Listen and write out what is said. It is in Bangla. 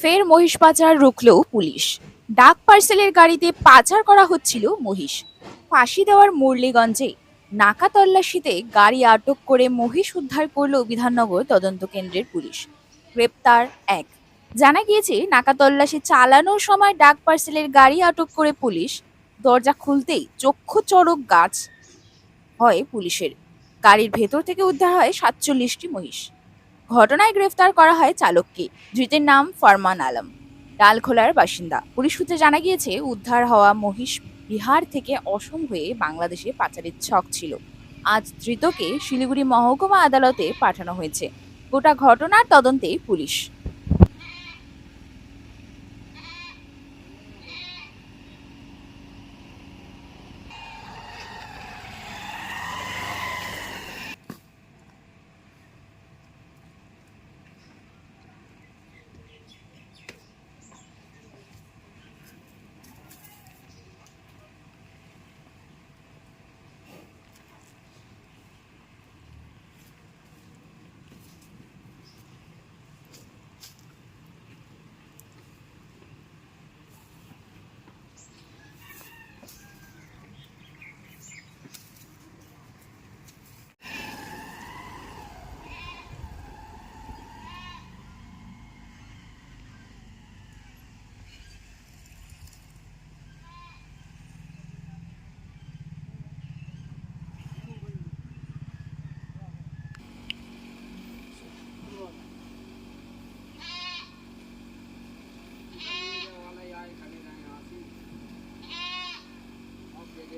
ফের মহিষ পাচার রুখল পুলিশ। ডাক পার্সেলের গাড়িতে পাচার করা হচ্ছিল মহিষ। ফাঁসি দেওয়ার মুরলীগঞ্জে নাকা তল্লাশিতে গাড়ি আটক করে মহিষ উদ্ধার করল বিধাননগর তদন্ত কেন্দ্রের পুলিশ। গ্রেপ্তার এক। জানা গিয়েছে, নাকা তল্লাশি চালানোর সময় ডাক পার্সেলের গাড়ি আটক করে পুলিশ। দরজা খুলতেই চক্ষু চড়ক গাছ হয় পুলিশের। গাড়ির ভেতর থেকে উদ্ধার হয় সাতচল্লিশটি মহিষ। ঘটনায় গ্রেফতার করা হয় চালককে, ধৃতের নাম ফরমান আলম। ডালখোলার বাসিন্দা। পুলিশ সূত্রে জানা গিয়েছে, উদ্ধার হওয়া মহিষ বিহার থেকে অসম হয়ে বাংলাদেশে পাচারের ছক ছিল। আজ ধৃতকে শিলিগুড়ি মহকুমা আদালতে পাঠানো হয়েছে। গোটা ঘটনার তদন্তে পুলিশ